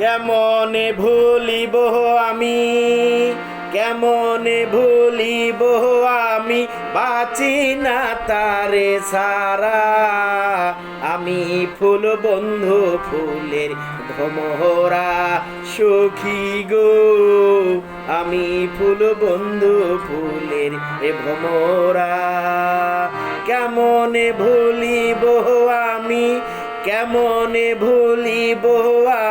কেমনে ভুলিব আমি? কেমনে ভুলিব আমি? বাঁচি না তারে সারা। আমি ফুল বন্ধু, ফুলের ভমরা সখী গো। আমি ফুল বন্ধু, ফুলের এ ভমরা কেমনে ভুলিব আমি? কেমনে ভুলিব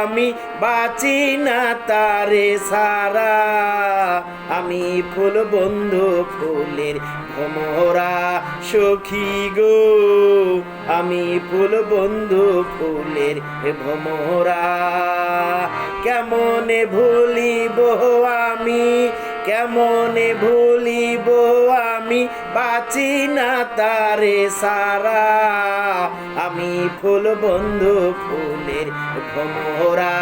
আমি? বাঁচি না তারে সারা। আমি ফুল বন্ধু, ফুলের ভমরা সখী গো। আমি ফুল বন্ধু, ফুলের ভমরা কেমনে ভুলিব আমি? কেমনে আমি বাঁচি না তারে সারা। আমি ফুল বন্ধু, ফুলের ভোমরা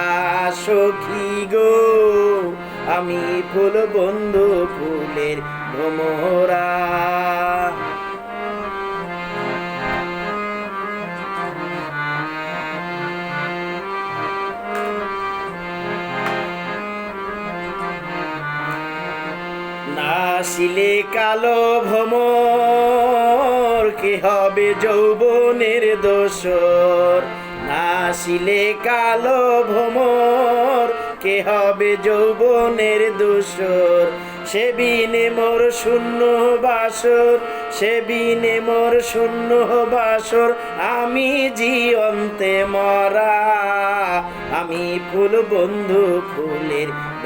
সখী গো। আমি ফুল বন্ধু, ফুলের ভমরা। নাসিলে কালো ভমর কে হবে যৌবনের দোসর নাসিলে কালো ভমর কে হবে যৌবনের দোসর সে বিনে মোর শূন্য বাসর, সে বিনে মোর শূন্য বাসর, আমি জীবন্তে মরা। আমি ফুল বন্ধু ফুলের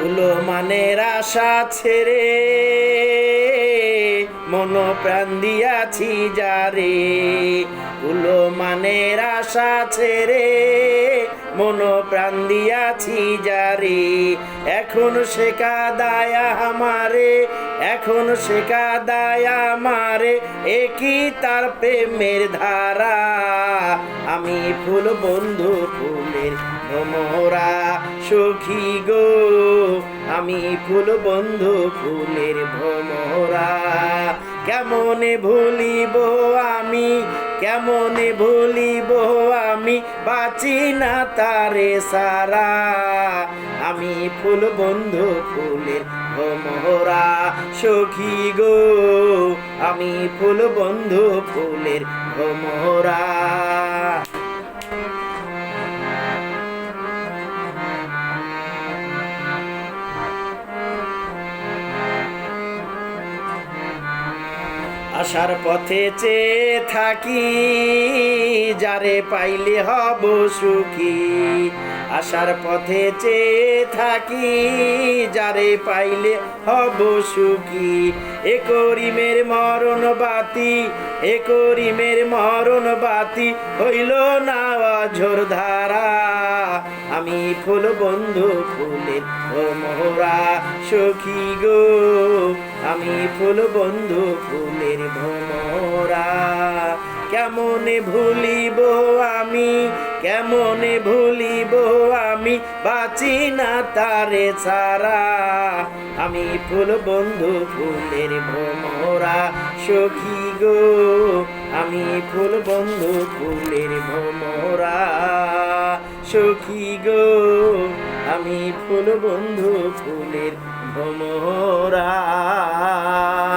তুলো মানের আশা ছেড়ে মন প্রাণ দিয়াছি যারে। ভুলো মানের আশা ছেড়ে মন প্রাণ দিয়াছি যারে। এখন শেখা দায়া আমারে, এখন শেখা দায়া আমারে একই তার প্রেমের ধারা। আমি ফুল বন্ধু, ফুলের ভমরা সখী গো। আমি ফুল বন্ধু, ফুলের ভমরা। কেমনে ভুলিব আমি, কেমনে ভুলিব আমি বাঁচি না তারে সারা। আমি ফুল বন্ধু, ফুলের মোহরা সখী গো। আমি ফুল বন্ধু, ফুলের ভমরা। আসার পথে চেয়ে থাকি, যারে পাইলে হব সুখী। আসার পথে চেয়ে থাকি, যারে পাইলে হব সুখী। এ করিমের মরণ বাতি, এ করিমের মরণ বাতি হইল না ঝোর ধারা। আমি ফুল বন্ধু ফুলের ও মোহরা সখী গো। আমি ফুল বন্ধু, ফুলের ভমরা কেমনে ভুলিব আমি? কেমনে ভুলিব আমি? বাঁচি না তারে ছাড়া। আমি ফুল বন্ধু, ফুলের ভমরা সখী গো। আমি ফুল বন্ধু, ফুলের ভমরা সখী গো। আমি ফুল বন্ধু, ফুলের ভমরা